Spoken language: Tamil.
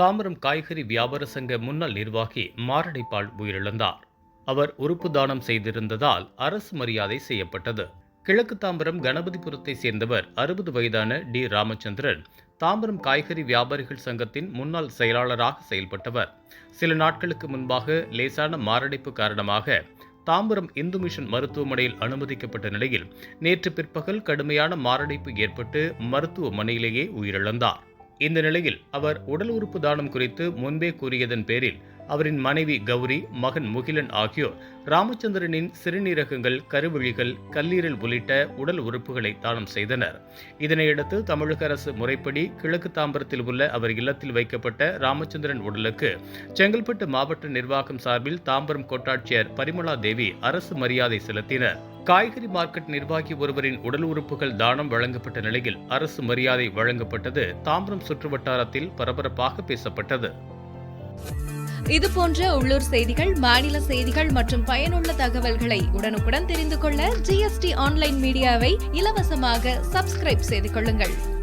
தாம்பரம் காய்கறி வியாபார சங்க முன்னாள் நிர்வாகி மாரடைப்பால் உயிரிழந்தார். அவர் உறுப்பு தானம் செய்திருந்ததால் அரசு மரியாதை செய்யப்பட்டது. கிழக்கு தாம்பரம் கணபதிபுரத்தை சேர்ந்தவர் அறுபது வயதான டி. ராமச்சந்திரன் தாம்பரம் காய்கறி வியாபாரிகள் சங்கத்தின் முன்னாள் செயலாளராக செயல்பட்டவர். சில நாட்களுக்கு முன்பாக லேசான மாரடைப்பு காரணமாக தாம்பரம் இந்து மிஷன் மருத்துவமனையில் அனுமதிக்கப்பட்ட நிலையில் நேற்று பிற்பகல் கடுமையான மாரடைப்பு ஏற்பட்டு மருத்துவமனையிலேயே உயிரிழந்தார். இந்த நிலையில் அவர் உடல் உறுப்பு தானம் குறித்து முன்பே கூறியதன் பேரில் அவரின் மனைவி கௌரி மகன் முகிலன் ஆகியோர் ராமச்சந்திரனின் சிறுநீரகங்கள் கருவிழிகள் கல்லீரல் உள்ளிட்ட உடல் உறுப்புகளை தானம் செய்தனர். இதனையடுத்து தமிழக அரசு முறைப்படி கிழக்கு தாம்பரத்தில் உள்ள அவர் இல்லத்தில் வைக்கப்பட்ட ராமச்சந்திரன் உடலுக்கு செங்கல்பட்டு மாவட்ட நிர்வாகம் சார்பில் தாம்பரம் கோட்டாட்சியர் பரிமளா தேவி அரசு மரியாதை செலுத்தினர். காய்கறி மார்க்கெட் நிர்வாகி ஒருவரின் உடல் உறுப்புகள் தானம் வழங்கப்பட்ட நிலையில் அரசு மரியாதை வழங்கப்பட்டது தாம்பரம் சுற்றுவட்டாரத்தில் பரபரப்பாக பேசப்பட்டது. இது போன்ற உள்ளூர் செய்திகள் மாநில செய்திகள் மற்றும் பயனுள்ள தகவல்களை உடனுக்குடன் தெரிந்து கொள்ள ஜிஎஸ்டி ஆன்லைன் மீடியாவை இலவசமாக சப்ஸ்கிரைப் செய்து கொள்ளுங்கள்.